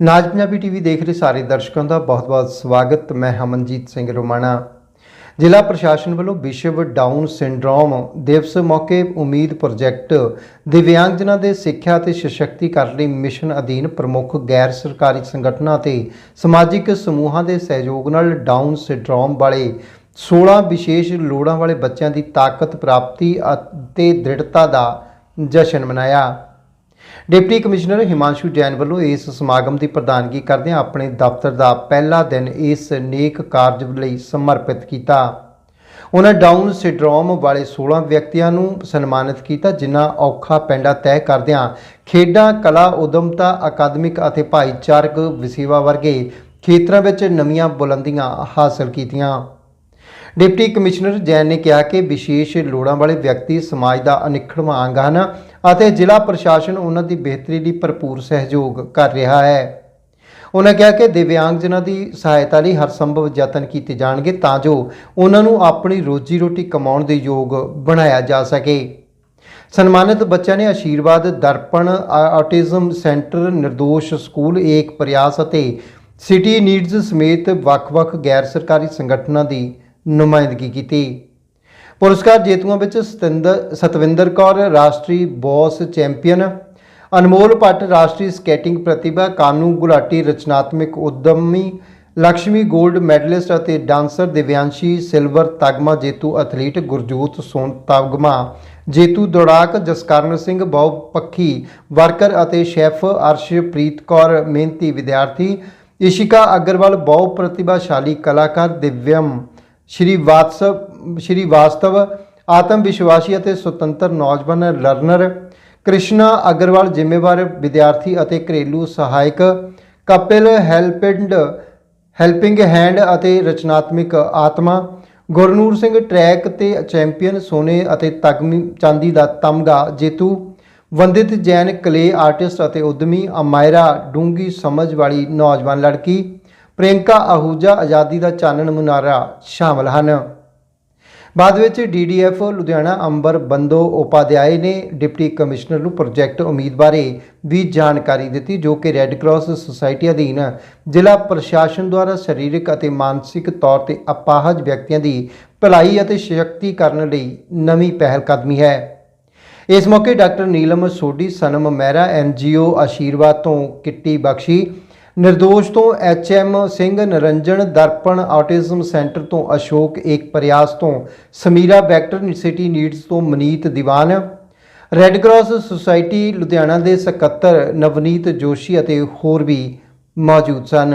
ਨਾਜ Punjabi TV ਦੇਖ ਰਹੇ ਸਾਰੇ ਦਰਸ਼ਕਾਂ ਦਾ ਬਹੁਤ-ਬਹੁਤ ਸਵਾਗਤ। ਮੈਂ ਹਮਨਜੀਤ ਸਿੰਘ ਰੋਮਾਣਾ। ਜ਼ਿਲ੍ਹਾ ਪ੍ਰਸ਼ਾਸਨ ਵੱਲੋਂ ਵਿਸ਼ਵ ਡਾਊਨ ਸਿੰਡਰੋਮ ਦਿਵਸ ਮੌਕੇ ਉਮੀਦ ਪ੍ਰੋਜੈਕਟ ਦਿਵਿਆਂਗਜਨਾਂ ਦੇ ਸਿੱਖਿਆ ਅਤੇ ਸਸ਼ਕਤੀਕਰਨ ਲਈ ਮਿਸ਼ਨ ਅਧੀਨ ਪ੍ਰਮੁੱਖ ਗੈਰ ਸਰਕਾਰੀ ਸੰਗਠਨਾਂ ਅਤੇ ਸਮਾਜਿਕ ਸਮੂਹਾਂ ਦੇ ਸਹਿਯੋਗ ਨਾਲ ਡਾਊਨ ਸਿੰਡਰੋਮ ਵਾਲੇ 16 ਵਿਸ਼ੇਸ਼ ਲੋੜਾਂ ਵਾਲੇ ਬੱਚਿਆਂ ਦੀ ਤਾਕਤ, ਪ੍ਰਾਪਤੀ ਅਤੇ ਦ੍ਰਿੜਤਾ ਦਾ ਜਸ਼ਨ ਮਨਾਇਆ। ਡਿਪਟੀ ਕਮਿਸ਼ਨਰ ਹਿਮਾਂਸ਼ੂ ਜੈਨ ਵੱਲੋਂ ਇਸ ਸਮਾਗਮ ਦੀ ਪ੍ਰਧਾਨਗੀ ਕਰਦਿਆਂ ਆਪਣੇ ਦਫ਼ਤਰ ਦਾ ਪਹਿਲਾ ਦਿਨ ਇਸ ਨੇਕ ਕਾਰਜ ਲਈ ਸਮਰਪਿਤ ਕੀਤਾ। ਉਹਨਾਂ ਡਾਊਨ ਸਿੰਡਰੋਮ ਵਾਲੇ 16 ਵਿਅਕਤੀਆਂ ਨੂੰ ਸਨਮਾਨਿਤ ਕੀਤਾ, ਜਿਨ੍ਹਾਂ ਔਖਾ ਪੈਂਡਾ ਤੈਅ ਕਰਦਿਆਂ ਖੇਡਾਂ, ਕਲਾ, ਉਦਮਤਾ, ਅਕਾਦਮਿਕ ਅਤੇ ਭਾਈਚਾਰਕ ਵਿਸੇਵਾ ਵਰਗੇ ਖੇਤਰਾਂ ਵਿੱਚ ਨਵੀਆਂ ਬੁਲੰਦੀਆਂ ਹਾਸਲ ਕੀਤੀਆਂ। ਡਿਪਟੀ ਕਮਿਸ਼ਨਰ ਜੈਨ ਨੇ ਕਿਹਾ ਕਿ ਵਿਸ਼ੇਸ਼ ਲੋੜਾਂ ਵਾਲੇ ਵਿਅਕਤੀ ਸਮਾਜ ਦਾ ਅਨਿੱਖੜਵਾਂ ਅੰਗ ਹਨ ਅਤੇ ਜ਼ਿਲ੍ਹਾ ਪ੍ਰਸ਼ਾਸਨ ਉਹਨਾਂ ਦੀ ਬਿਹਤਰੀ ਲਈ ਭਰਪੂਰ ਸਹਿਯੋਗ ਕਰ ਰਿਹਾ ਹੈ। ਉਹਨਾਂ ਕਿਹਾ ਕਿ ਦਿਵਿਆਂਗਜਨਾਂ ਦੀ ਸਹਾਇਤਾ ਲਈ ਹਰ ਸੰਭਵ ਯਤਨ ਕੀਤੇ ਜਾਣਗੇ ਤਾਂ ਜੋ ਉਹਨਾਂ ਨੂੰ ਆਪਣੀ ਰੋਜੀ ਰੋਟੀ ਕਮਾਉਣ ਦੇ ਯੋਗ ਬਣਾਇਆ ਜਾ ਸਕੇ। ਸਨਮਾਨਿਤ ਬੱਚਿਆਂ ਨੇ Ashirwad Darpan autism centre, Nirdosh school, Ek Prayas ਅਤੇ ਸਿਟੀ ਨੀਡਸ ਸਮੇਤ ਵੱਖ-ਵੱਖ ਗੈਰ ਸਰਕਾਰੀ ਸੰਗਠਨਾਂ ਦੀ ਨੁਮਾਇੰਦਗੀ ਕੀਤੀ। ਪੁਰਸਕਾਰ ਜੇਤੂਆਂ ਵਿੱਚ ਸਤਿੰਦਰ, ਸਤਵਿੰਦਰ ਕੌਰ, ਰਾਸ਼ਟਰੀ ਬੌਸ ਚੈਂਪੀਅਨ, ਅਨਮੋਲ ਪੱਟ ਰਾਸ਼ਟਰੀ ਸਕੇਟਿੰਗ ਪ੍ਰਤਿਭਾ, ਕਾਨੂੰ ਗੁਲਾਟੀ, ਰਚਨਾਤਮਕ ਉਦਮੀ ਲక్ష్ਮੀ 골ਡ ਮੈਡਲਿਸਟ ਅਤੇ ਡਾਂਸਰ ਦਿਵਿਆਂਸ਼ੀ ਸਿਲਵਰ ਤਗਮਾ ਜੇਤੂ ਐਥਲੀਟ ਗੁਰਜੋਤ ਸੋਨ ਤਗਮਾ, ਜੇਤੂ ਦੌੜਾਕ ਜਸਕਰਨ ਸਿੰਘ, ਬਹੁ ਪੱਖੀ ਵਰਕਰ ਅਤੇ ਸ਼ੈਫ ਅਰਸ਼ਪ੍ਰੀਤ ਕੌਰ, ਮਿਹਨਤੀ ਵਿਦਿਆਰਥੀ, ਇਸ਼ਿਕਾ ਅਗਰਵਾਲ, ਬਹੁ ਪ੍ਰਤਿਭਾਸ਼ਾਲੀ ਕਲਾਕਾਰ ਦਿਵਯਮ ਸ਼੍ਰੀ ਵਾਤਸਵ ਸ਼੍ਰੀ ਵਾਸਤਵ, ਆਤਮ ਵਿਸ਼ਵਾਸੀ ਅਤੇ ਸੁਤੰਤਰ ਨੌਜਵਾਨ ਲਰਨਰ, ਕ੍ਰਿਸ਼ਨਾ ਅਗਰਵਾਲ ਜ਼ਿੰਮੇਵਾਰ ਵਿਦਿਆਰਥੀ ਅਤੇ ਘਰੇਲੂ ਸਹਾਇਕ, ਕਪਿਲ ਹੈਲਪਿੰਡ ਹੈਲਪਿੰਗ ਹੈਂਡ ਅਤੇ ਰਚਨਾਤਮਿਕ ਆਤਮਾ, ਗੁਰਨੂਰ ਸਿੰਘ ਟਰੈਕ ਤੇ ਚੈਂਪੀਅਨ ਸੋਨੇ ਅਤੇ ਤਗਮੀ ਚਾਂਦੀ ਦਾ ਤਮਗਾ ਜੇਤੂ, ਵੰਦਿਤ ਜੈਨ ਕਲੇ ਆਰਟਿਸਟ ਅਤੇ ਉਦਮੀ ਅਮਾਇਰਾ ਡੂੰਗੀ ਸਮਝ ਵਾਲੀ ਨੌਜਵਾਨ ਲੜਕੀ ਪ੍ਰਿਯੰਕਾ ਆਹੂਜਾ ਆਜ਼ਾਦੀ ਦਾ ਚਾਨਣ ਮੁਨਾਰਾ ਸ਼ਾਮਲ ਹਨ। ਬਾਅਦ ਵਿੱਚ ਡੀਡੀਐਫ ਲੁਧਿਆਣਾ ਅੰਬਰ ਬੰਦੋ ਉਪਾਧਿਆਏ ਨੇ ਡਿਪਟੀ ਕਮਿਸ਼ਨਰ ਨੂੰ ਪ੍ਰੋਜੈਕਟ ਉਮੀਦ ਬਾਰੇ ਵੀ ਜਾਣਕਾਰੀ ਦਿੱਤੀ, ਜੋ ਕਿ ਰੈੱਡ ਕਰਾਸ ਸੁਸਾਇਟੀ ਅਧੀਨ ਜ਼ਿਲ੍ਹਾ ਪ੍ਰਸ਼ਾਸਨ ਦੁਆਰਾ ਸਰੀਰਕ ਅਤੇ ਮਾਨਸਿਕ ਤੌਰ ਤੇ ਅਪਾਹਜ ਵਿਅਕਤੀਆਂ ਦੀ ਭਲਾਈ ਅਤੇ ਸ਼ਕਤੀਕਰਨ ਲਈ ਨਵੀਂ ਪਹਿਲ ਕਦਮੀ ਹੈ। ਇਸ ਮੌਕੇ ਡਾਕਟਰ ਨੀਲਮ ਸੋਢੀ, ਸਨਮ ਮਹਿਰਾ ਐਨਜੀਓ ਆਸ਼ੀਰਵਾਦ ਤੋਂ ਕਿੱਟੀ ਬਖਸ਼ੀ ਨਿਰਦੋਸ਼ ਤੋਂ HM Singh Niranjan Darpan autism centre ਤੋਂ ਅਸ਼ੋਕ ਏਕ ਪ੍ਰਯਾਸ ਤੋਂ ਸਮੀਰਾ ਬੈਕਟਰ ਸਿਟੀ ਨੀਡਸ ਤੋਂ Maneet Diwan. Red cross society Ludhiana ਦੇ ਸਕੱਤਰ ਨਵਨੀਤ ਜੋਸ਼ੀ ਅਤੇ ਹੋਰ ਵੀ ਮੌਜੂਦ ਸਨ।